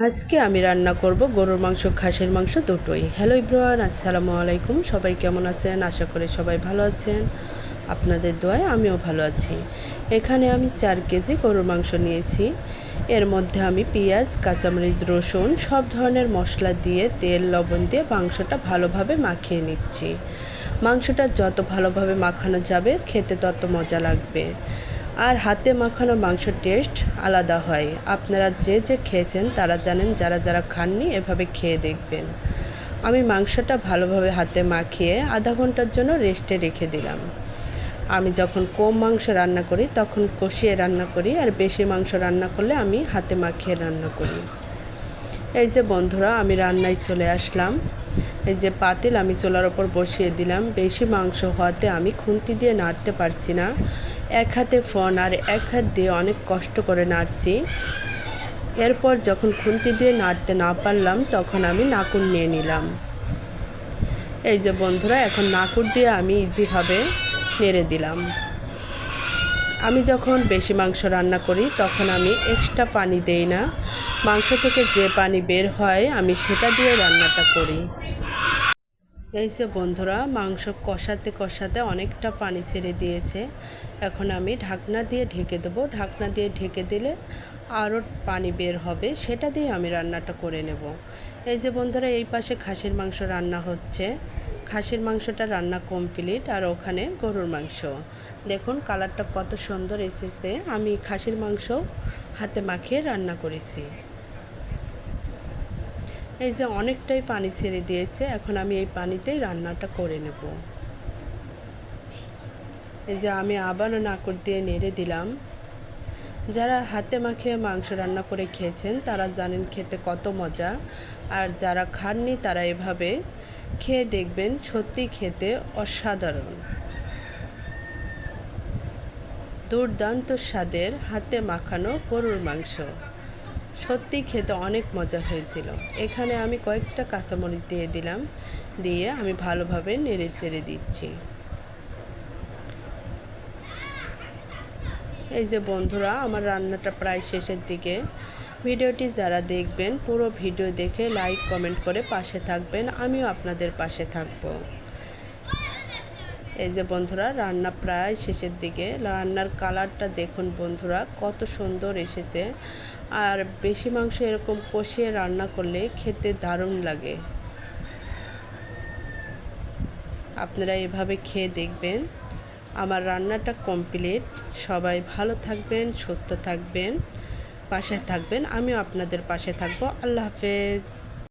আজকে আমি রান্না করব গরুর মাংস, খাসির মাংস দুটোই। হ্যালো ইব্রাহান আসসালামু আলাইকুম। সবাই কেমন আছেন? আশা করি সবাই ভালো আছেন। আপনাদের দোয়ায় আমিও ভালো আছি। এখানে আমি চার কেজি গরুর মাংস নিয়েছি। এর মধ্যে আমি পেঁয়াজ, কাঁচামরিচ, রসুন সব ধরনের মশলা দিয়ে তেল, লবণ দিয়ে মাংসটা ভালোভাবে মাখিয়ে নিচ্ছি। মাংসটা যত ভালোভাবে মাখানো যাবে, খেতে তত মজা লাগবে। আর হাতে মাখানো মাংসের টেস্ট আলাদা হয়। আপনারা যে যে খেয়েছেন, তারা জানেন যারা যারা খাননি, এভাবে খেয়ে দেখবেন। আমি মাংসটা ভালোভাবে হাতে মাখিয়ে আধা ঘণ্টার জন্য রেস্টে রেখে দিলাম। আমি যখন কম মাংস রান্না করি, তখন কষিয়ে রান্না করি আর বেশি মাংস রান্না করলে আমি হাতে মাখিয়ে রান্না করি। এই যে বন্ধুরা, আমি রান্নায় চলে আসলাম। এই যে পাতিল আমি চুলার ওপর বসিয়ে দিলাম। বেশি মাংস হওয়াতে আমি খুন্তি দিয়ে নাড়তে পারছি না। এক হাতে ফোন আর এক হাত দিয়ে অনেক কষ্ট করে নাড়ছি। এরপর যখন খুন্তি দিয়ে নাড়তে না পারলাম, তখন আমি নাকুর নিয়ে নিলাম। এই যে বন্ধুরা, এখন নাকুর দিয়ে আমি ইজিভাবে নেড়ে দিলাম। আমি যখন বেশি মাংস রান্না করি, তখন আমি এক্সট্রা পানি দেই না। মাংস থেকে যে পানি বের হয়, আমি সেটা দিয়ে রান্নাটা করি। এই যে বন্ধুরা, মাংস কষাতে কষাতে অনেকটা পানি ছেড়ে দিয়েছে। এখন আমি ঢাকনা দিয়ে ঢেকে দেবো। ঢাকনা দিয়ে ঢেকে দিলে আরও পানি বের হবে। সেটা দিয়ে আমি রান্নাটা করে নেব। এই যে বন্ধুরা, এই পাশে খাসির মাংস রান্না হচ্ছে। খাসির মাংসটা রান্না কমপ্লিট আর ওখানে গরুর মাংস। দেখুন কালারটা কত সুন্দর এসেছে। আমি খাসির মাংস হাতে মাখিয়ে রান্না করেছি। এই যে অনেকটাই পানি ছেড়ে দিয়েছে, এখন আমি এই পানিতেই রান্নাটা করে নেব। এই যে আমি আবারও নাকর দিয়ে নেড়ে দিলাম। যারা হাতে মাখিয়ে মাংস রান্না করে খেয়েছেন, তারা জানেন খেতে কত মজা। আর যারা খাননি, তারা এভাবে খেয়ে দেখবেন সত্যি খেতে অসাধারণ। দুর্দান্ত স্বাদের হাতে মাখানো গরুর মাংস। সত্যি খেতে অনেক মজা হয়েছিল। এখানে আমি কয়েকটা কাঁচামরিচ দিয়ে দিলাম, দিয়ে আমি ভালোভাবে নেড়ে চেড়ে দিচ্ছি। এই যে বন্ধুরা, আমার রান্নাটা প্রায় শেষের দিকে। ভিডিওটি যারা দেখবেন, পুরো ভিডিও দেখে লাইক কমেন্ট করে পাশে থাকবেন। আমিও আপনাদের পাশে থাকব। এই যে বন্ধুরা, রান্না প্রায় শেষের দিকে। রান্নার কালারটা দেখুন বন্ধুরা, কত সুন্দর এসেছে। আর বেশি মাংস এরকম কষিয়ে রান্না করলে খেতে দারুণ লাগে। আপনারা এভাবে খেয়ে দেখবেন। আমার রান্নাটা কমপ্লিট। সবাই ভালো থাকবেন, সুস্থ থাকবেন, পাশে থাকবেন। আমিও আপনাদের পাশে থাকব। আল্লাহ হাফেজ।